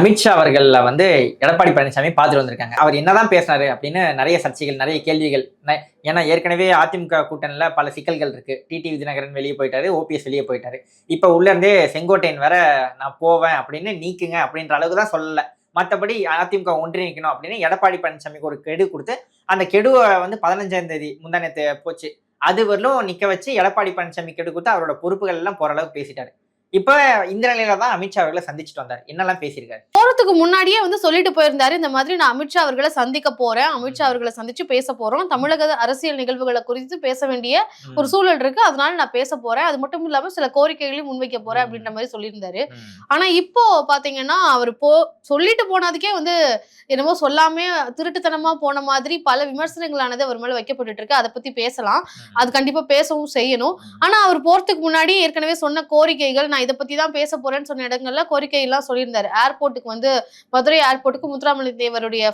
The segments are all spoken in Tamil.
அமித்ஷா அவர்களில் வந்து எடப்பாடி பழனிசாமி பார்த்துட்டு வந்திருக்காங்க. அவர் என்னதான் பேசினாரு அப்படின்னு நிறைய சர்ச்சைகள் நிறைய கேள்விகள். ஏன்னா ஏற்கனவே அதிமுக கூட்டணியில் பல சிக்கல்கள் இருக்கு. டிடி விஜயநகரன் வெளியே போயிட்டாரு ஓபிஎஸ் வெளியே போயிட்டாரு. இப்போ உள்ளேருந்தே செங்கோட்டையன் வேற நான் போவேன் அப்படின்னு நீக்குங்க அப்படின்ற அளவுக்கு தான் சொல்லல. மற்றபடி அதிமுக ஒன்றிணைக்கணும் அப்படின்னு எடப்பாடி பழனிசாமிக்கு ஒரு கெடு கொடுத்து அந்த கெடுவை வந்து பதினஞ்சாம் தேதி முந்தானத்து போச்சு. அது வரலும் வச்சு எடப்பாடி பழனிசாமி கெடு கொடுத்து அவரோட பொறுப்புகள் எல்லாம் போகிற அளவுக்கு பேசிட்டாரு. இப்ப இந்த நிலையில தான் அமித்ஷா அவர்களை சந்திச்சுட்டு வந்தார். என்னெல்லாம் பேசியிருக்காரு? போறதுக்கு முன்னாடியே வந்து சொல்லிட்டு போயிருந்தாரு இந்த மாதிரி நான் அமித்ஷா அவர்களை சந்திக்க போறேன் அமித்ஷா அவர்களை சந்திச்சு பேச போறோம். தமிழக அரசியல் நிகழ்வுகளை குறித்து பேச வேண்டிய ஒரு சூழல் இருக்கு. அதனால நான் பேச போறேன். அது மட்டும் இல்லாம சில கோரிக்கைகளையும் முன்வைக்க போறேன் அப்படின்ற மாதிரி சொல்லியிருந்தாரு. ஆனா இப்போ பாத்தீங்கன்னா அவர் போ சொல்லிட்டு போனதுக்கே வந்து என்னமோ சொல்லாம திருட்டுத்தனமா போன மாதிரி பல விமர்சனங்களானது அவர் மேல வைக்கப்பட்டுட்டு இருக்கு அதை பத்தி பேசலாம். அது கண்டிப்பா பேசவும் செய்யணும். ஆனா அவர் போறதுக்கு முன்னாடி ஏற்கனவே சொன்ன கோரிக்கைகள் நான் இதை பத்தி தான் பேச போறேன்னு சொன்ன இடங்கள்ல கோரிக்கை எல்லாம் சொல்லியிருந்தாரு. ஏர்போர்ட்டுக்கு வந்து மதுரை ஏர்போர்ட்டுக்கு முத்துராமலிங்க தேவருடைய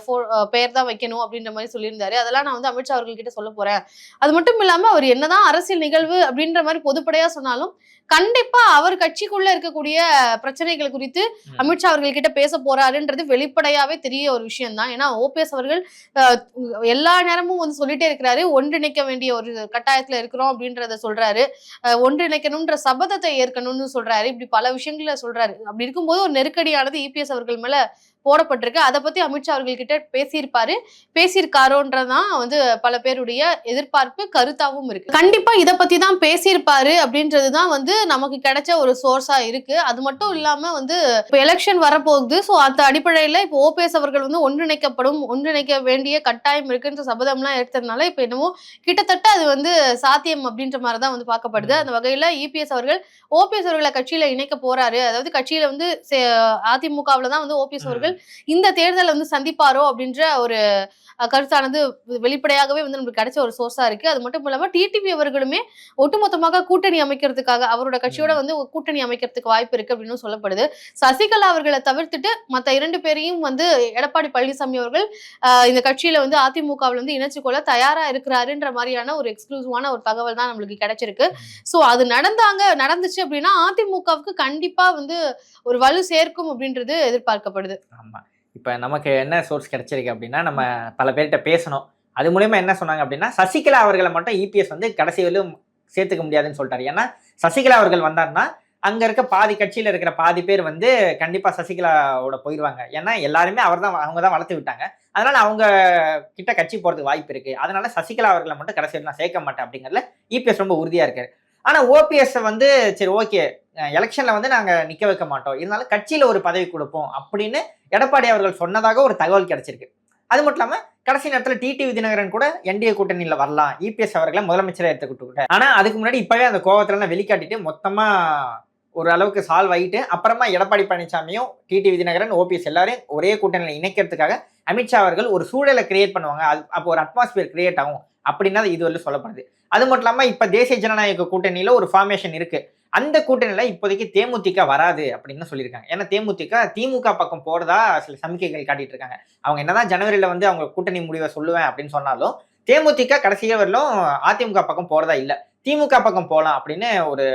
பெயர் தான் வைக்கணும் அப்படின்ற மாதிரி சொல்லியிருந்தாரு. அதெல்லாம் நான் வந்து அமித்ஷா அவர்கள் கிட்ட சொல்ல போறேன். அது மட்டும் இல்லாம அவர் என்னதான் அரசியல் நிகழ்வு அப்படின்ற மாதிரி பொதுப்படையா சொன்னாலும் கண்டிப்பா அவர் கட்சிக்குள்ள இருக்கக்கூடிய பிரச்சனைகள் குறித்து. அமித்ஷா அவர்கள் கிட்ட பேச போறாருன்றது வெளிப்படையாவே தெரிய ஒரு விஷயம் தான் ஏன்னா ஓபிஎஸ் அவர்கள் எல்லா நேரமும் வந்து சொல்லிட்டே இருக்கிறாரு. ஒன்றிணைக்க வேண்டிய ஒரு கட்டாயத்துல இருக்கிறோம் அப்படின்றத சொல்றாரு. ஒன்றிணைக்கணும்ன்ற சபதத்தை ஏற்கணும்னு சொல்றாரு. இப்படி பல விஷயங்கள சொல்றாரு. அப்படி இருக்கும்போது ஒரு நெருக்கடியானது இபிஎஸ் அவர்கள் மேல போடப்பட்டிருக்கு. அதை பத்தி அமித்ஷா அவர்கள் கிட்ட பேசியிருப்பாரு. பேசியிருக்காரோன்றதான் வந்து பல பேருடைய எதிர்பார்ப்பு கருத்தாவும் இருக்கு. கண்டிப்பா இதை பத்தி தான் பேசியிருப்பாரு அப்படின்றதுதான் வந்து நமக்கு கிடைச்ச ஒரு சோர்ஸா இருக்கு. அது மட்டும் இல்லாம வந்து இப்போ எலெக்ஷன் வரப்போகுது. ஸோ அந்த அடிப்படையில இப்போ ஓபிஎஸ் அவர்கள் வந்து ஒன்றிணைக்கப்படும் ஒன்றிணைக்க வேண்டிய கட்டாயம் இருக்குன்ற சபதம்லாம் எடுத்ததுனால இப்போ என்னமோ கிட்டத்தட்ட அது வந்து சாத்தியம் அப்படின்ற மாதிரி தான் வந்து பார்க்கப்படுது. அந்த வகையில இபிஎஸ் அவர்கள் ஓபிஎஸ் அவர்களை கட்சியில இணைக்க போறாரு. அதாவது கட்சியில வந்து அதிமுகவில் தான் வந்து ஓபிஎஸ் அவர்கள் இந்த தேர்தலை வந்து சந்திப்பாரோ அப்படின்ற ஒரு கருத்தானது வெளிப்படையாகவே வந்து நமக்கு கிடைச்ச ஒரு சோர்ஸா இருக்கு. அது மட்டும் இல்லாம டிடிவி அவர்களுமே ஒட்டுமொத்தமாக கூட்டணி அமைக்கிறதுக்காக அவரோட கட்சியோட வந்து கூட்டணி அமைக்கிறதுக்கு வாய்ப்பு இருக்கு அப்படின்னு சொல்லப்படுது. சசிகலா அவர்களை தவிர்த்துட்டு மத்த இரண்டு பேரையும் வந்து எடப்பாடி பழனிசாமி அவர்கள் இந்த கட்சியில வந்து அதிமுகவில் வந்து இணைச்சுக்கொள்ள தயாரா இருக்கிறாருன்ற மாதிரியான ஒரு எக்ஸ்க்ளூசிவான ஒரு தகவல் தான் நம்மளுக்கு கிடைச்சிருக்கு. சோ அது நடந்தாங்க நடந்துச்சு அப்படின்னா அதிமுகவுக்கு கண்டிப்பா வந்து ஒரு வலு சேர்க்கும் அப்படின்றது எதிர்பார்க்கப்படுது. ஆமாம் இப்போ நமக்கு என்ன சோர்ஸ் கிடைச்சிருக்கு அப்படின்னா நம்ம பல பேர்கிட்ட பேசணும். அது மூலயமா என்ன சொன்னாங்க அப்படின்னா சசிகலா அவர்களை மட்டும் இபிஎஸ் வந்து கடைசி வரையிலும் சேர்த்துக்க முடியாதுன்னு சொல்லிட்டாரு. ஏன்னா சசிகலா அவர்கள் வந்தாருன்னா அங்கே இருக்க பாதி கட்சியில் இருக்கிற பாதி பேர் வந்து கண்டிப்பாக சசிகலாவோட போயிடுவாங்க ஏன்னா எல்லாருமே அவர் தான் அவங்க தான் வளர்த்து விட்டாங்க. அதனால் அவங்க கிட்ட கட்சி போகிறதுக்கு வாய்ப்பு இருக்குது அதனால சசிகலா அவர்களை மட்டும் கடைசி நான் சேர்க்க மாட்டேன் அப்படிங்கிறதுல இபிஎஸ் ரொம்ப உறுதியாக இருக்காரு. ஆனால் ஓபிஎஸ் வந்து சரி ஓகே எலெக்ஷனில் வந்து நாங்கள் நிற்க வைக்க மாட்டோம். இருந்தாலும் கட்சியில் ஒரு பதவி கொடுப்போம் அப்படின்னு எடப்பாடி அவர்கள் சொன்னதாக ஒரு தகவல் கிடைச்சிருக்கு. அது மட்டும் இல்லாமல் கடைசி நேரத்தில் டிடி விதிநகரன் கூட என்டிஏ கூட்டணியில் வரலாம். இபிஎஸ் அவர்களை முதலமைச்சராக எடுத்துக்கிட்டு ஆனால் அதுக்கு முன்னாடி இப்போவே அந்த கோவத்திலலாம் வெளிக்காட்டிட்டு மொத்தமாக ஒரு அளவுக்கு சால்வ் ஆகிட்டு அப்புறமா எடப்பாடி பழனிசாமியும் டிடி விதிநகரன் ஓபிஎஸ் எல்லாரையும் ஒரே கூட்டணியில் இணைக்கிறதுக்காக அமித்ஷா அவர்கள் ஒரு சூழலை கிரியேட் பண்ணுவாங்க. அது அப்போ ஒரு அட்மாஸ்பியர் கிரியேட் ஆகும். அப்படின்னா இது வரலும் சொல்லப்படுது. அது மட்டும் இல்லாமல் இப்போ தேசிய ஜனநாயக கூட்டணியில் ஒரு ஃபார்மேஷன் இருக்குது அந்த கூட்டணியில் இப்போதைக்கு தேமுதிக வராது அப்படின்னு சொல்லியிருக்காங்க. ஏன்னா தேமுதிக திமுக பக்கம் போகிறதா சில சமிக்கைகள் காட்டிட்டு இருக்காங்க அவங்க என்னதான் ஜனவரியில் வந்து அவங்க கூட்டணி முடிவை சொல்லுவேன் அப்படின்னு சொன்னாலும் தேமுதிக கடைசியாக வரலும் அதிமுக பக்கம் போகிறதா இல்லை. திமுக பக்கம் போகலாம் அப்படின்னு ஒரு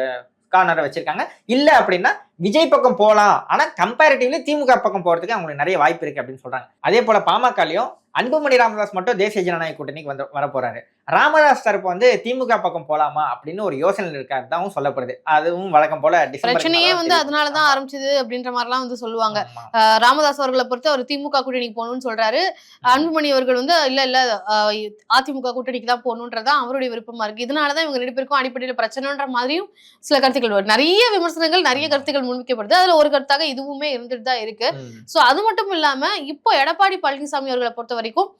கார்னரை வச்சுருக்காங்க. இல்லை அப்படின்னா விஜய் பக்கம் போலாம். ஆனா கம்பேரிட்டிவ்லி திமுக பக்கம் போறதுக்கு அவங்களுக்கு நிறைய வாய்ப்பு இருக்கு அப்படின்னு சொல்றாங்க. அதே போல பாமகலையும் அன்புமணி ராமதாஸ் மட்டும் தேசிய ஜனநாயக கூட்டணிக்கு வந்து வர போறாரு ராமதாஸ் தரப்பு வந்து திமுக பக்கம் போலாமா அப்படின்னு ஒரு யோசனை இருக்காருதான் சொல்லப்படுது. அதுவும் வழக்கம் போல பிரச்சனையே வந்து தெரியும். அதனாலதான் ஆரம்பிச்சது அப்படின்ற மாதிரிலாம் வந்து சொல்லுவாங்க. ராமதாஸ் அவர்களை பொறுத்து அவர் திமுக கூட்டணிக்கு போகணும்னு சொல்றாரு. அன்புமணி அவர்கள் வந்து இல்ல இல்ல அதிமுக கூட்டணிக்கு தான் போகணுன்றதான் அவருடைய விருப்பமா இருக்கு. இதனாலதான் இவங்க ரெண்டு பேருக்கும் அடிப்படையில பிரச்சனைன்ற மாதிரியும் சில கருத்துக்கள் வரும். நிறைய விமர்சனங்கள் நிறைய கருத்துக்கள் முன்வைக்கப்படுது. அதுல ஒரு கருத்தாக இதுவுமே இருந்துட்டு தான் இருக்கு. சோ அது மட்டும் இல்லாம இப்போ எடப்பாடி பழனிசாமி அவர்களை பொறுத்த வரைக்கும்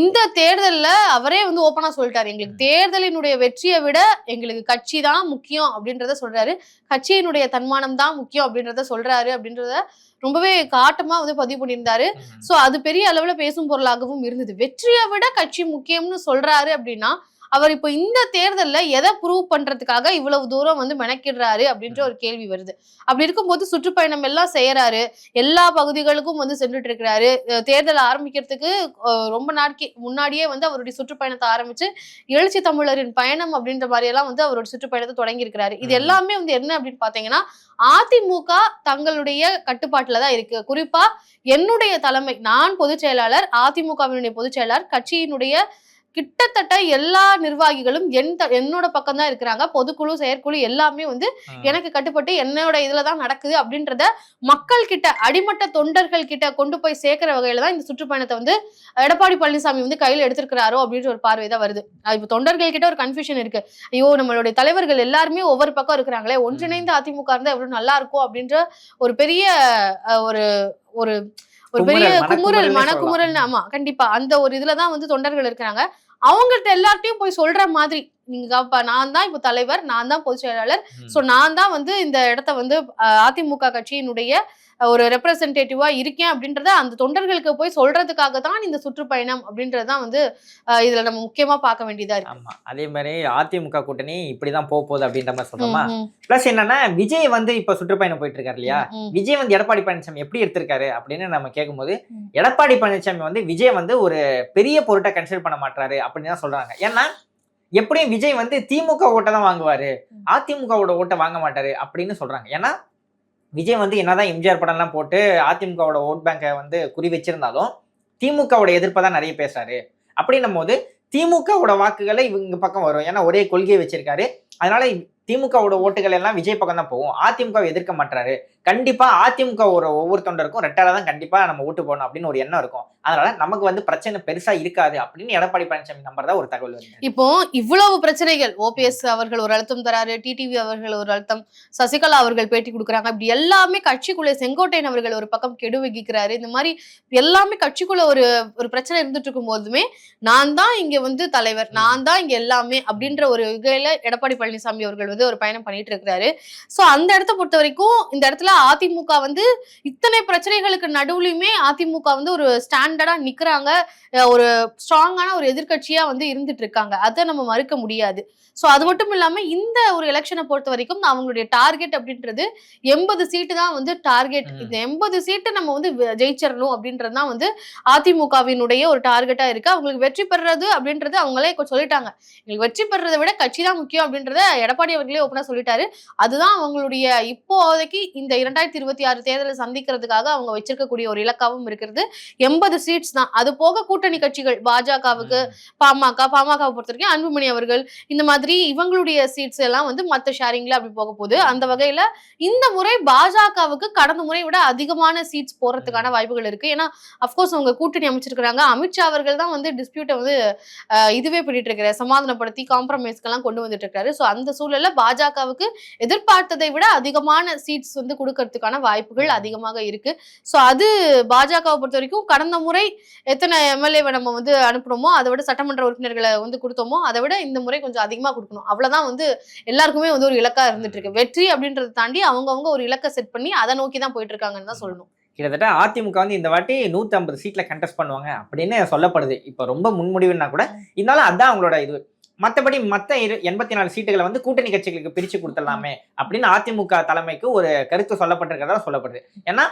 இந்த தேர்தல்ல அவரே வந்து ஓப்பனா சொல்லிட்டாரு. எங்களுக்கு தேர்தலினுடைய வெற்றியை விட எங்களுக்கு கட்சி தான் முக்கியம் அப்படின்றத சொல்றாரு. கட்சியினுடைய தன்மானம் தான் முக்கியம் அப்படின்றத சொல்றாரு அப்படின்றத ரொம்பவே காட்டமா வந்து பதிவு பண்ணியிருந்தாரு. சோ அது பெரிய அளவுல பேசும் பொருளாகவும் இருந்தது. வெற்றியை விட கட்சி முக்கியம்னு சொல்றாரு அப்படின்னா அவர் இப்போ இந்த தேர்தல்ல எதை ப்ரூவ் பண்றதுக்காக இவ்வளவு தூரம் வந்து மெனக்கிடுறாரு அப்படின்ற ஒரு கேள்வி வருது. அப்படி இருக்கும்போது சுற்றுப்பயணம் எல்லாம் செய்யறாரு. எல்லா பகுதிகளுக்கும் வந்து சென்றுட்டு இருக்கிறாரு தேர்தல் ஆரம்பிக்கிறதுக்கு ரொம்ப நாட்கி முன்னாடியே வந்து அவருடைய சுற்றுப்பயணத்தை ஆரம்பிச்சு எழுச்சி தமிழரின் பயணம் அப்படின்ற மாதிரி எல்லாம் வந்து அவருடைய சுற்றுப்பயணத்தை தொடங்கி இருக்கிறாரு இது. எல்லாமே வந்து என்ன அப்படின்னு பாத்தீங்கன்னா அதிமுக தங்களுடைய கட்டுப்பாட்டுல தான் இருக்கு. குறிப்பா என்னுடைய தலைமை நான் பொதுச் செயலாளர் அதிமுகவினுடைய பொதுச் செயலாளர் கட்சியினுடைய கிட்டத்தட்ட எல்லா நிர்வாகிகளும் என் என்னோட பக்கம் தான் இருக்கிறாங்க. பொதுக்குழு செயற்குழு எல்லாமே வந்து. எனக்கு கட்டுப்பட்டு என்னோட இதுல தான் நடக்குது அப்படின்றத மக்கள் கிட்ட அடிமட்ட தொண்டர்கள் கிட்ட கொண்டு போய் சேர்க்கிற வகையில தான் இந்த சுற்றுப்பயணத்தை வந்து எடப்பாடி பழனிசாமி வந்து கையில எடுத்திருக்கிறாரோ அப்படின்ற ஒரு பார்வை தான் வருது. இப்போ தொண்டர்கள் கிட்ட ஒரு கன்ஃபியூஷன் இருக்கு. ஐயோ நம்மளுடைய தலைவர்கள் எல்லாருமே ஒவ்வொரு பக்கம் இருக்கிறாங்களே ஒன்றிணைந்த அதிமுக இருந்தா எவ்வளவு நல்லா இருக்கும் அப்படின்ற ஒரு பெரிய ஒரு ஒரு ஒரு பெரிய குமுறல், மனக்குமுறல். ஆமா கண்டிப்பா அந்த ஒரு இதுலதான் வந்து தொண்டர்கள் இருக்கிறாங்க அவங்கள்ட்ட எல்லார்ட்டையும் போய் சொல்ற மாதிரி. நீங்க நான் தான் இப்போ தலைவர் நான் தான் பொதுச் செயலாளர். சோ நான் தான் வந்து இந்த இடத்த வந்து அதிமுக கட்சியினுடைய ஒரு ரெப்ரசன்டேட்டிவா இருக்கேன் அப்படின்றத அந்த தொண்டர்களுக்கு போய் சொல்றதுக்காக தான் இந்த சுற்றுப்பயணம் அப்படின்றதுதான் வந்து இதுல நம்ம முக்கியமா பார்க்க வேண்டியதா இருக்கு. ஆமா. அதே மாதிரி அதிமுக கூட்டணி இப்படிதான் போக போகுது அப்படின்ற மாதிரி சொல்றோமா பிளஸ் என்னன்னா விஜய் வந்து இப்ப சுற்றுப்பயணம் போயிட்டு இருக்காரு இல்லையா. விஜய் வந்து எடப்பாடி பழனிசாமி எப்படி எடுத்திருக்காரு அப்படின்னு நம்ம கேட்கும்போது. எடப்பாடி பழனிசாமி வந்து விஜய் வந்து ஒரு பெரிய பொருட்டை கன்சிடர் பண்ண மாட்டாரு அப்படின்னு தான் சொல்றாங்க. ஏன்னா எப்படியும் விஜய் வந்து திமுக ஓட்டை தான் வாங்குவாரு. அதிமுகவோட ஓட்டை வாங்க மாட்டாரு அப்படின்னு சொல்றாங்க. ஏன்னா விஜய் வந்து என்னதான் எம்ஜிஆர் படம்லாம் போட்டு அதிமுகவோட ஓட் பேங்கை வந்து குறி வச்சிருந்தாலும் திமுகவோட எதிர்ப்பை தான் நிறைய பேசுறாரு. அப்படின்னும் போது திமுகவோட வாக்குகளை இவங்க பக்கம் வரும். ஏன்னா ஒரே கொள்கையை வச்சிருக்காரு. அதனால திமுகவோட ஓட்டுகள் எல்லாம் விஜய் பக்கம் தான் போகும். அதிமுகவை எதிர்க்க மாட்டாரு கண்டிப்பா அதிமுக ஒரு ஒவ்வொரு தொண்டருக்கும் ரெட்டால தான் கண்டிப்பா நம்ம ஓட்டு போடணும் அப்படின்னு ஒரு எண்ணம் இருக்கும். அதனால நமக்கு வந்து பிரச்சனை பெருசா இருக்காது அப்படின்னு எடப்பாடி பழனிசாமி நம்புறதா ஒரு தகவல் வருது. இப்போ இவ்வளவு பிரச்சனைகள் ஓபிஎஸ் அவர்கள் ஒரு அழுத்தம் தராரு டிடிவி அவர்கள் ஒரு அழுத்தம் சசிகலா அவர்கள் பேட்டி கொடுக்குறாங்க. இப்படி எல்லாமே கட்சிக்குள்ள செங்கோட்டையன் அவர்கள் ஒரு பக்கம் கெடு வகிக்கிறாரு. இந்த மாதிரி எல்லாமே கட்சிக்குள்ள ஒரு ஒரு பிரச்சனை இருந்துட்டு இருக்கும் போதுமே நான் தான் இங்க வந்து தலைவர். நான் தான் இங்க எல்லாமே அப்படின்ற ஒரு வகையில எடப்பாடி பழனிசாமி அவர்கள் வந்து ஒரு பயணம் பண்ணிட்டு இருக்கிறாரு. சோ அந்த இடத்த பொறுத்த வரைக்கும் இந்த இடத்துல அதிமுக வந்து இத்தனை பிரச்சனைகளுக்கு நடுவுலயுமே அதிமுக வந்து ஒரு ஸ்டாண்டர்டா நிக்கிறாங்க. ஒரு ஸ்ட்ராங்கான ஒரு எதிர்க்கட்சியா வந்து இருந்துட்டு இருக்காங்க அதை நம்ம மறுக்க முடியாது. சோ அது மட்டும் இல்லாம இந்த ஒரு எலெக்ஷனை பொறுத்த வரைக்கும் அவங்களுடைய டார்கெட் அப்படின்றது எண்பது சீட்டு தான் வந்து டார்கெட். இந்த எண்பது சீட்டு நம்ம வந்து ஜெயிச்சிடணும் அப்படின்றது தான் வந்து அதிமுகவினுடைய ஒரு டார்கெட்டா இருக்கு. அவங்களுக்கு வெற்றி பெறுறது அப்படின்றது அவங்களே சொல்லிட்டாங்க. எங்களுக்கு வெற்றி பெறதை விட கட்சி தான் முக்கியம் அப்படின்றத எடப்பாடி அவர்களே ஓப்பனா சொல்லிட்டாரு. அதுதான் அவங்களுடைய இப்போதைக்கு இந்த இரண்டாயிரத்தி இருபத்தி ஆறு தேர்தலை சந்திக்கிறதுக்காக அவங்க வச்சிருக்கக்கூடிய ஒரு இலக்காவும் இருக்கிறது. எண்பது சீட்ஸ் தான். அது போக கூட்டணி கட்சிகள் பாஜகவுக்கு பாமக பாமகவை பொறுத்த வரைக்கும் அன்புமணி அவர்கள் இந்த மாதிரி இவங்களுடைய சீட்ஸ் எல்லாம் வந்து மத்த ஷேரிங்ல அப்படி போக போகுது. அந்த வகையில இந்த முறை பாஜகவுக்கு கடந்த முறை விட அதிகமான சீட்ஸ் போறதுக்கான வாய்ப்புகள் இருக்கு. ஏன்னா அப்கோர்ஸ் அவங்க கூட்டணி அமைச்சிருக்கிறாங்க. அமித்ஷா அவர்கள் தான் வந்து டிஸ்பியூட்டை வந்து இதுவே பண்ணிட்டு இருக்கிறாரு சமாதானப்படுத்தி காம்ப்ரமைஸ்க்கெல்லாம் கொண்டு வந்துட்டு இருக்காரு ஸோ அந்த சூழல்ல பாஜகவுக்கு எதிர்பார்த்ததை விட அதிகமான சீட்ஸ் வந்து கொடுக்கறதுக்கான வாய்ப்புகள் அதிகமாக இருக்கு. ஸோ அது பாஜகவை பொறுத்த வரைக்கும் கடந்த முறை எத்தனை எம்எல்ஏவை நம்ம வந்து அனுப்புனோமோ அதை விட சட்டமன்ற உறுப்பினர்களை வந்து கொடுத்தோமோ அதை விட இந்த முறை கொஞ்சம் அதிகமா கொடுக்கணும். அவ்வளவுதான் வந்து எல்லாருக்குமே வந்து ஒரு இலக்கா இருந்துட்டு இருக்கு. வெற்றி அப்படின்றத தாண்டி அவங்கவங்க ஒரு இலக்கை செட் பண்ணி அதை நோக்கி தான் போயிட்டு இருக்காங்கன்னு தான் சொல்லணும். கிட்டத்தட்ட அதிமுக வந்து இந்த வாட்டி நூத்தி ஐம்பது சீட்ல கண்டெஸ்ட் பண்ணுவாங்க அப்படின்னு சொல்லப்படுது. இப்ப ரொம்ப முன்முடிவுன்னா கூட இருந்தாலும் அதான் அவங்களோட இது. மற்றபடி மற்ற இரு எண்பத்தி நாலு சீட்டுகளை வந்து கூட்டணி கட்சிகளுக்கு பிரித்து கொடுத்துடலாமே அப்படின்னு அதிமுக தலைமைக்கு ஒரு கருத்து சொல்லப்பட்டிருக்கிறதா சொல்லப்படுது. ஏன்னா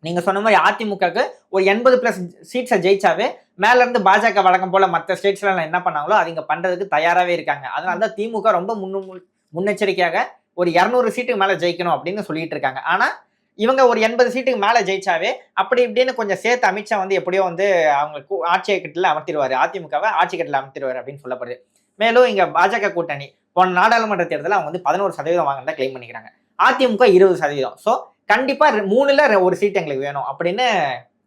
நீங்கள் சொன்ன மாதிரி அதிமுகக்கு ஒரு எண்பது ப்ளஸ் சீட்ஸை ஜெயிச்சாவே மேலேருந்து பாஜக வழக்கம் போல் மற்ற ஸ்டேட்ஸ்லாம் என்ன பண்ணாங்களோ அது பண்ணுறதுக்கு தயாராகவே இருக்காங்க. அதனால தான் திமுக ரொம்ப முன்னு முன்னெச்சரிக்கையாக ஒரு இரநூறு சீட்டுக்கு மேலே ஜெயிக்கணும் அப்படின்னு சொல்லிட்டு இருக்காங்க. ஆனால் இவங்க ஒரு எண்பது சீட்டுக்கு மேலே ஜெயிச்சாவே அப்படி இப்படின்னு கொஞ்சம் சேர்த்து அமித்ஷா வந்து எப்படியோ வந்து அவங்க கூ- ஆட்சி கட்டில அதிமுகவை ஆட்சி கட்டில் அமர்த்திடுவார் அப்படின்னு சொல்லப்படுது. மேலும் இங்க பாஜக கூட்டணி போன நாடாளுமன்ற தேர்தலில் அவங்க வந்து பதினோரு சதவீதம் வாங்கினதா கிளைம் பண்ணிக்கிறாங்க. அதிமுக இருபது சதவீதம். ஸோ கண்டிப்பா மூணில் மூணுல ஒரு சீட் எங்களுக்கு வேணும் அப்படின்னு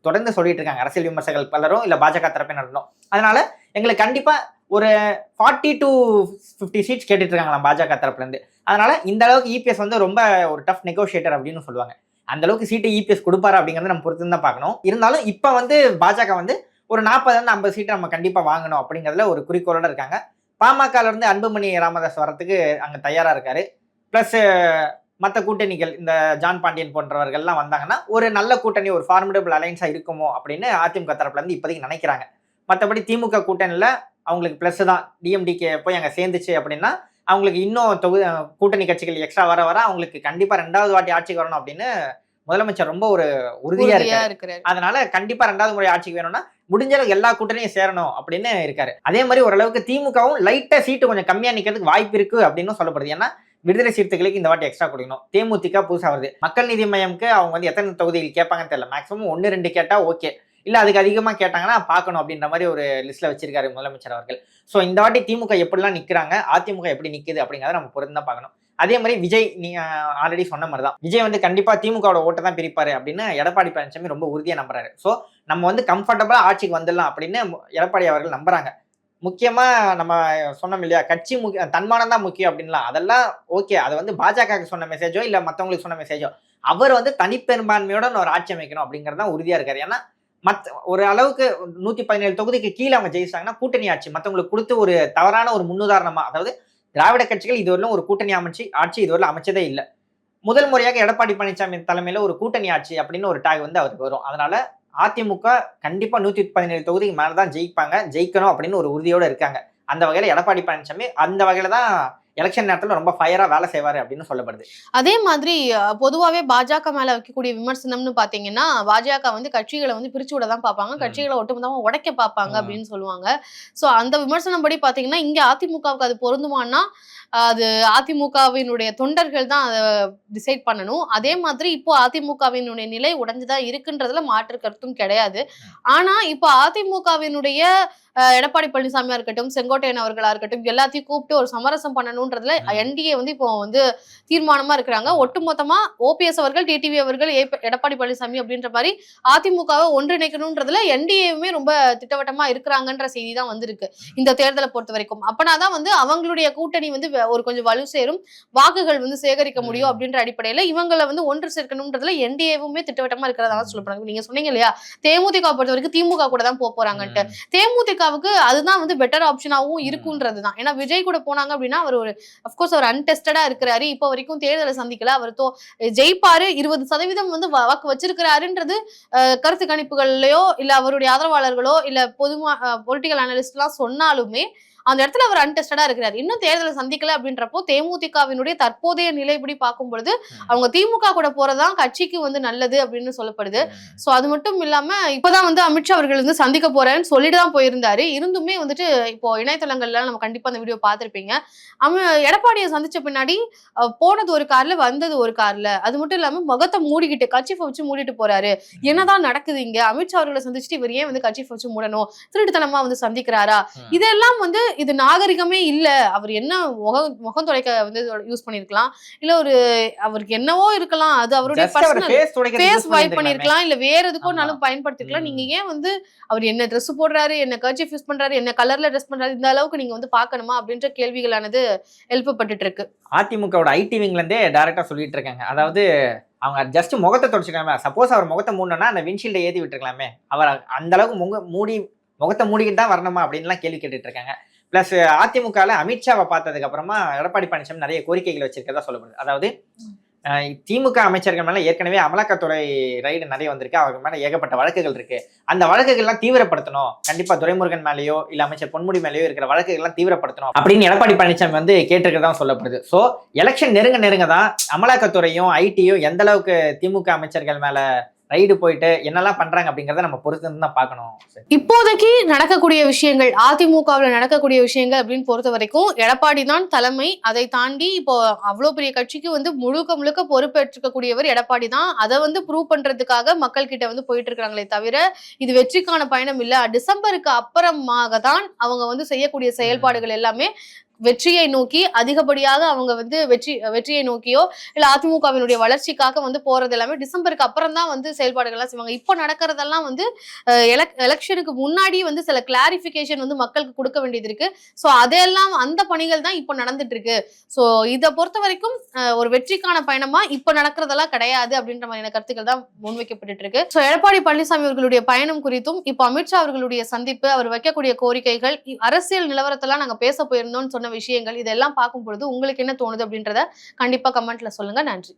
தொடர்ந்து சொல்லிட்டு இருக்காங்க. அரசியல் விமர்சகர்கள் பலரும் இல்ல பாஜக தரப்பினரும் அதனால எங்களுக்கு கண்டிப்பா ஒரு ஃபார்ட்டி டு ஃபிஃப்டி சீட்ஸ் கேட்டுட்டு இருக்காங்களாம் பாஜக தரப்புல இருந்து. அதனால இந்த அளவுக்கு இபிஎஸ் வந்து ரொம்ப ஒரு டஃப் நெகோஷியேட்டர் அப்படின்னு சொல்லுவாங்க. அந்த அளவுக்கு சீட்டு இபிஎஸ் கொடுப்பாரு அப்படிங்கிறத நம்ம பொறுத்து தான் பார்க்கணும். இருந்தாலும் இப்போ வந்து பாஜக வந்து ஒரு நாற்பதுல இருந்து ஐம்பது சீட்டு நம்ம கண்டிப்பா வாங்கணும் அப்படிங்கறதுல ஒரு குறிக்கோளோட இருக்காங்க. பாமகல இருந்து அன்புமணி ராமதாஸ் வரத்துக்கு அங்க தயாரா இருக்காரு. பிளஸ் மற்ற கூட்டணிகள் இந்த ஜான் பாண்டியன் போன்றவர்கள்லாம் வந்தாங்கன்னா ஒரு நல்ல கூட்டணி ஒரு ஃபார்மிடபிள் அலைன்ஸா இருக்குமோ அப்படின்னு அதிமுக தரப்புல இருந்து இப்போதைக்கு நினைக்கிறாங்க. மற்றபடி திமுக கூட்டணியில் அவங்களுக்கு ப்ளஸ் தான். டிஎம்டிகே போய் அங்கே சேர்ந்துச்சு அப்படின்னா அவங்களுக்கு இன்னும் தொகு கூட்டணி கட்சிகள் எக்ஸ்ட்ரா வர வர அவங்களுக்கு கண்டிப்பா ரெண்டாவது வாட்டி ஆட்சிக்கு வரணும் அப்படின்னு முதலமைச்சர் ரொம்ப ஒரு உறுதியா உறுதியா இருக்காரு. இருக்கிறாரு. அதனால கண்டிப்பா ரெண்டாவது முறை ஆட்சிக்கு வேணும்னா முடிஞ்ச அளவுக்கு எல்லா கூட்டணியும் சேரணும் அப்படின்னு இருக்காரு. அதே மாதிரி ஓரளவுக்கு திமுகவும் லைட்டா சீட்டு கொஞ்சம் கம்மியா நிக்கிறதுக்கு வாய்ப்பு இருக்கு அப்படின்னு சொல்லப்படுது. ஏன்னா விடுதலை சீர்த்துகளுக்கு இந்த வாட்டி எக்ஸ்ட்ரா கொடுக்கணும். தேமுதிக புதுசாக வருது. மக்கள் நீதி மையம்க்கு அவங்க வந்து எத்தனை தொகுதிகள் கேட்பாங்கன்னு தெரியல. மேக்ஸிமம் ஒன்று ரெண்டு கேட்டால் ஓகே இல்லை அதுக்கு அதிகமாக கேட்டாங்கன்னா பார்க்கணும் அப்படின்ற மாதிரி ஒரு லிஸ்ட்டில் வச்சிருக்காரு முதலமைச்சர் அவர்கள். ஸோ இந்த வாட்டி திமுக எப்படிலாம் நிற்கிறாங்க அதிமுக எப்படி நிற்குது அப்படிங்கிறத நம்ம பொறுத்து தான் பார்க்கணும். அதே மாதிரி விஜய் நீங்க ஆல்ரெடி சொன்ன மாதிரி தான் விஜய் வந்து கண்டிப்பா திமுகவோட ஓட்டை தான் பிரிப்பாரு அப்படின்னு எடப்பாடி பழனிசாமி ரொம்ப உறுதியா நம்புறாரு. ஸோ நம்ம வந்து கம்ஃபர்டபுளா ஆட்சிக்கு வந்துடலாம் அப்படின்னு எடப்பாடி அவர்கள் நம்புறாங்க. முக்கியமா நம்ம சொன்னோம் இல்லையா கட்சி முக்கிய தன்மானம் தான் முக்கியம் அப்படின்லாம். அதெல்லாம் ஓகே அதை வந்து பாஜகவுக்கு சொன்ன மெசேஜோ இல்ல மத்தவங்களுக்கு சொன்ன மெசேஜோ அவர் வந்து தனிப்பெரும்பான்மையோட ஒரு ஆட்சி அமைக்கணும் அப்படிங்கிறது தான் உறுதியா இருக்காரு. ஏன்னா மத் ஒரு அளவுக்கு நூத்தி பதினேழு தொகுதிக்கு கீழே அவங்க ஜெயிச்சாங்கன்னா கூட்டணி ஆட்சி மத்தவங்களுக்கு கொடுத்து ஒரு தவறான ஒரு முன்னுதாரணமா அதாவது திராவிட கட்சிகள் இதுவரையிலும் ஒரு கூட்டணி அமைச்சு ஆட்சி இதுவரையிலும் அமைச்சதே இல்லை. முதல் முறையாக எடப்பாடி பழனிசாமி தலைமையில் ஒரு கூட்டணி ஆட்சி அப்படின்னு ஒரு டாக் வந்து அவருக்கு வரும். அதனால அதிமுக கண்டிப்பாக நூற்றி பதினேழு தொகுதிக்கு மேலே தான் ஜெயிப்பாங்க ஜெயிக்கணும் அப்படின்னு ஒரு உறுதியோடு இருக்காங்க. அந்த வகையில் எடப்பாடி பழனிசாமி அந்த வகையில் தான் எலெக்ஷன் நேரத்துல ரொம்ப ஃபயரா வேலை செய்வாரு அப்படின்னு சொல்லப்படுது. அதே மாதிரி அஹ், பொதுவாவே பாஜக மேல வைக்கக்கூடிய விமர்சனம்னு பாத்தீங்கன்னா பாஜக வந்து கட்சிகளை வந்து பிரிச்சு விட தான் பார்ப்பாங்க. கட்சிகளை ஒட்டுமொத்தமா உடைக்க பார்ப்பாங்க. அப்படின்னு சொல்லுவாங்க. சோ அந்த விமர்சனம் படி பாத்தீங்கன்னா இங்க அதிமுகவுக்கு அது பொருந்துமானா அது அதிமுகவினுடைய தொண்டர்கள் தான் அதை டிசைட் பண்ணணும். அதே மாதிரி இப்போ அதிமுகவினுடைய நிலை உடைஞ்சுதான் இருக்குன்றதுல மாற்று கருத்தும் கிடையாது. ஆனா இப்போ அதிமுகவினுடைய எடப்பாடி பழனிசாமியா இருக்கட்டும் செங்கோட்டையன் அவர்களா இருக்கட்டும் எல்லாத்தையும் கூப்பிட்டு ஒரு சமரசம் பண்ணணும்ன்றதுல. என்டிஏ வந்து இப்போ வந்து தீர்மானமா இருக்கிறாங்க. ஒட்டுமொத்தமா ஓபிஎஸ் அவர்கள் டிடிவி அவர்கள் எடப்பாடி பழனிசாமி அப்படின்ற மாதிரி அதிமுகவை ஒன்றிணைக்கணும்ன்றதுல என்டிஏவுமே ரொம்ப திட்டவட்டமா இருக்கிறாங்கன்ற செய்தி தான் வந்திருக்கு இந்த தேர்தலை பொறுத்த வரைக்கும். அப்பனாதான் வந்து அவங்களுடைய கூட்டணி வந்து ஒரு கொஞ்சம் வலு சேரும் வாக்குகள் வந்து சேகரிக்க முடியும். அப்படின்ற அடிப்படையில இவங்களை வந்து ஒன்று சேர்க்கணும்ன்றதுல என்டிஏவுமே திட்டவட்டமா இருக்கிறதா சொல்லப்படுறாங்க. நீங்க சொன்னீங்க இல்லையா? தேமுதிக பொறுத்த வரைக்கும் திமுக கூட தான் போறாங்கன்ட்டு. தேமுதிகவுக்கு அதுதான் வந்து பெட்டர் ஆப்ஷனாவும் இருக்குன்றது தான் ஏன்னா விஜய் கூட போனாங்க அப்படின்னா அவர் ஒரு அஃப்கோர்ஸ் அவர் அன்டெஸ்டடா இருக்கிறாரு. இப்போ வரைக்கும் தேர்தலை சந்திக்கல. அவர் தோ ஜெயிப்பாரு. இருபது சதவீதம் வந்து வாக்கு வச்சிருக்கிறாருன்றது கருத்து கணிப்புகள்லயோ இல்ல அவருடைய ஆதரவாளர்களோ இல்ல பொதுமா பொலிட்டிக்கல் அனலிஸ்ட் எல்லாம் சொன்னாலுமே அந்த இடத்துல அவர் அன்டெஸ்டடா இருக்கிறார். இன்னும் தேர்தலை சந்திக்கல அப்படின்றப்போ தேமுதிகவினுடைய தற்போதைய நிலைப்படி பார்க்கும் பொழுது அவங்க திமுக கூட போறதுதான் கட்சிக்கு வந்து நல்லது அப்படின்னு சொல்லப்படுது. சோ அது மட்டும் இல்லாம இப்பதான் வந்து அமித்ஷா அவர்கள் வந்து சந்திக்க போறேன்னு சொல்லிட்டு தான் போயிருந்தாரு. இருந்துமே வந்துட்டு இப்போ இணையதளங்கள்ல நம்ம கண்டிப்பா அந்த வீடியோ பார்த்திருப்பீங்க. எடப்பாடியை சந்திச்ச பின்னாடி போனது ஒரு கார்ல வந்தது ஒரு கார்ல. அது மட்டும் இல்லாம முகத்தை மூடிக்கிட்டு கட்சிஃபை வச்சு மூடிட்டு போறாரு. என்னதான் நடக்குது இங்க? அமித்ஷா அவர்களை சந்திச்சுட்டு இவர் ஏன் வந்து கட்சிஃபை வச்சு மூடணும்? திருட்டுத்தனமா வந்து சந்திக்கிறாரா. இதெல்லாம் வந்து இது நாகரிகமே இல்ல. அவர் என்ன முகம் முகம் துடைக்க வந்து யூஸ் பண்ணிருக்கலாம். இல்ல ஒரு அவருக்கு என்னவோ இருக்கலாம். அது அவருடைய ஃபேஸ் வைப். பண்ணிருக்கலாம். இல்ல வேற எதுக்கோனாலும் ஆமா. பயன்படுத்திக்கலாம் ம். நீங்க ஏன் வந்து அவர் என்ன Dress போடுறாரு என்ன கர்ச்சீஃப் யூஸ் பண்றாரு என்ன கலர்ல ட்ரெஸ் பண்றாரு இந்த அளவுக்கு நீங்க வந்து பார்க்கணுமா அப்படின்ற கேள்விகளானது எழுப்பப்பட்டுட்டு இருக்கு அதிமுகவோட ஐடி விங்ல இருந்தே டைரக்டா சொல்லிட்டு இருக்காங்க. அதாவது அவங்க ஜஸ்ட் முகத்தை தொடச்சிக்கலாமே சப்போஸ் அவர் முகத்தை மூடனா அந்த விண்ஷீல்டை ஏத்தி விட்டுருக்கலாமே. அவர் அந்த அளவுக்கு முக மூடி முகத்தை மூடிக்கிட்டு தான் வரணுமா அப்படின்லாம் கேள்வி கேட்டுட்டு இருக்காங்க. பிளஸ் அதிமுகல அமித்ஷாவை பார்த்ததுக்கு அப்புறமா எடப்பாடி பழனிசாமி நிறைய கோரிக்கைகள் வச்சிருக்கதா சொல்லப்படுது. அதாவது திமுக அமைச்சர்கள் மேல ஏற்கனவே அமலாக்கத்துறை ரைடு நிறைய வந்திருக்கு. அவங்க மேல ஏகப்பட்ட வழக்குகள் இருக்கு. அந்த வழக்குகள்லாம் தீவிரப்படுத்தணும். கண்டிப்பா துரைமுருகன் மேலேயோ இல்ல அமைச்சர் பொன்முடி மேலேயோ இருக்கிற வழக்குகள்லாம் தீவிரப்படுத்தணும் அப்படின்னு எடப்பாடி பழனிசாமி வந்து கேட்டிருக்கிறதா சொல்லப்படுது. சோ எலெக்ஷன் நெருங்க நெருங்க தான் அமலாக்கத்துறையும் ஐடியும் எந்த அளவுக்கு திமுக அமைச்சர்கள் மேல ரைடு போயிட்டு என்னெல்லாம் பண்றாங்க அப்படிங்கறத நம்ம பொறுத்து தான் பார்க்கணும். இப்போதைக்கு நடக்கக்கூடிய விஷயங்கள் அதிமுகவில் நடக்கக்கூடிய விஷயங்கள் அப்படின்னு பொறுத்த வரைக்கும் எடப்பாடி தான் தலைமை. அதை தாண்டி இப்போ அவ்வளோ பெரிய கட்சிக்கு வந்து முழுக்க முழுக்க பொறுப்பேற்றுக்கக்கூடியவர் எடப்பாடி தான். அதை வந்து ப்ரூவ் பண்றதுக்காக மக்கள் கிட்ட வந்து போயிட்டு இருக்காங்களே தவிர இது வெற்றிக்கான பயணம் இல்ல. டிசம்பருக்கு அப்புறமாக தான் அவங்க வந்து செய்யக்கூடிய செயல்பாடுகள் எல்லாமே வெற்றியை நோக்கி அதிகப்படியாக அவங்க வந்து வெற்றி வெற்றியை நோக்கியோ இல்ல அதிமுகவினுடைய வளர்ச்சிக்காக வந்து போறது எல்லாமே டிசம்பருக்கு அப்புறம் தான் வந்து செயல்பாடுகள்லாம் செய்வாங்க. இப்போ நடக்கிறதெல்லாம் வந்து எலெக்ஷனுக்கு முன்னாடி வந்து சில கிளாரிஃபிகேஷன் வந்து மக்களுக்கு கொடுக்க வேண்டியது இருக்கு. ஸோ அதெல்லாம் அந்த பணிகள் தான் இப்போ நடந்துட்டு இருக்கு. ஸோ இதை பொறுத்த வரைக்கும் ஒரு வெற்றிக்கான பயணமா இப்போ நடக்கிறதெல்லாம் கிடையாது அப்படின்ற மாதிரியான கருத்துக்கள் தான் முன்வைக்கப்பட்டு இருக்கு. ஸோ எடப்பாடி பழனிசாமி அவர்களுடைய பயணம் குறித்தும் இப்போ அமித்ஷா அவர்களுடைய சந்திப்பு அவர் வைக்கக்கூடிய கோரிக்கைகள் அரசியல் நிலவரத்தெல்லாம் நாங்க பேச போயிருந்தோம்னு சொன்ன விஷயங்கள் இதெல்லாம் பார்க்கும் பொழுது உங்களுக்கு என்ன தோணுது அப்படின்றத கண்டிப்பா கமெண்ட்ல சொல்லுங்க. நன்றி.